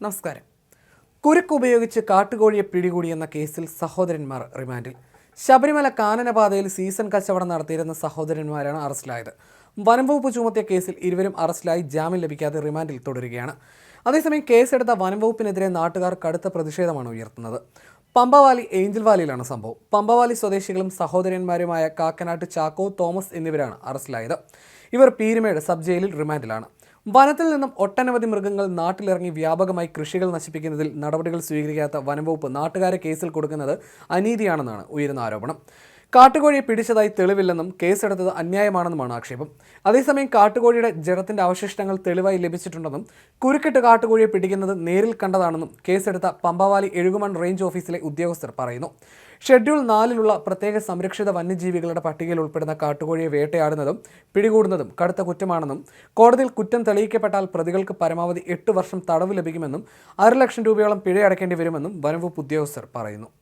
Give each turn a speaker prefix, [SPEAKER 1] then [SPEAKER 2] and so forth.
[SPEAKER 1] നമസ്കാരം. കുരുക്ക് ഉപയോഗിച്ച് കാട്ടുകോഴിയെ പിടികൂടിയെന്ന കേസിൽ സഹോദരന്മാർ റിമാൻഡിൽ. ശബരിമല കാനനപാതയിൽ സീസൺ കച്ചവടം നടത്തിയിരുന്ന സഹോദരന്മാരാണ് അറസ്റ്റിലായത്. വനംവകുപ്പ് ചുമത്തിയ കേസിൽ ഇരുവരും അറസ്റ്റിലായി ജാമ്യം ലഭിക്കാതെ റിമാൻഡിൽ തുടരുകയാണ്. അതേസമയം കേസെടുത്ത വനംവകുപ്പിനെതിരെ നാട്ടുകാർ കടുത്ത പ്രതിഷേധമാണ് ഉയർത്തുന്നത്. പമ്പവാലി ഏഞ്ചൽ വാലിയിലാണ് സംഭവം. പമ്പവാലി സ്വദേശികളും സഹോദരന്മാരുമായ കാക്കനാട്ട് ചാക്കോ തോമസ് എന്നിവരാണ് അറസ്റ്റിലായത്. ഇവർ പീരുമേട് സബ് ജയിലിൽ റിമാൻഡിലാണ്. വനത്തിൽ നിന്നും ഒട്ടനവധി മൃഗങ്ങൾ നാട്ടിലിറങ്ങി വ്യാപകമായി കൃഷികൾ നശിപ്പിക്കുന്നതിൽ നടപടികൾ സ്വീകരിക്കാത്ത വനംവകുപ്പ് നാട്ടുകാരെ കേസിൽ കൊടുക്കുന്നത് അനീതിയാണെന്നാണ് ഉയരുന്ന ആരോപണം. കാട്ടുകോഴിയെ പിടിച്ചതായി തെളിവില്ലെന്നും കേസെടുത്തത് അന്യായമാണെന്നുമാണ് ആക്ഷേപം. അതേസമയം കാട്ടുകോഴിയുടെ ജഡത്തിന്റെ അവശിഷ്ടങ്ങൾ തെളിവായി ലഭിച്ചിട്ടുണ്ടെന്നും കുരുക്കിട്ട് കാട്ടുകോഴിയെ പിടിക്കുന്നത് നേരിൽ കണ്ടതാണെന്നും കേസെടുത്ത പമ്പവാലി എഴുകുമൺ റേഞ്ച് ഓഫീസിലെ ഉദ്യോഗസ്ഥർ പറയുന്നു. ഷെഡ്യൂൾ നാലിലുള്ള പ്രത്യേക സംരക്ഷിത വന്യജീവികളുടെ പട്ടികയിൽ ഉൾപ്പെടുന്ന കാട്ടുകോഴിയെ വേട്ടയാടുന്നതും പിടികൂടുന്നതും കടുത്ത കുറ്റമാണെന്നും കോടതിയിൽ കുറ്റം തെളിയിക്കപ്പെട്ടാൽ പ്രതികൾക്ക് പരമാവധി എട്ട് വർഷം തടവ് ലഭിക്കുമെന്നും അര ലക്ഷം രൂപയോളം പിഴയടക്കേണ്ടി വരുമെന്നും വനംവകുപ്പ് ഉദ്യോഗസ്ഥർ പറയുന്നു.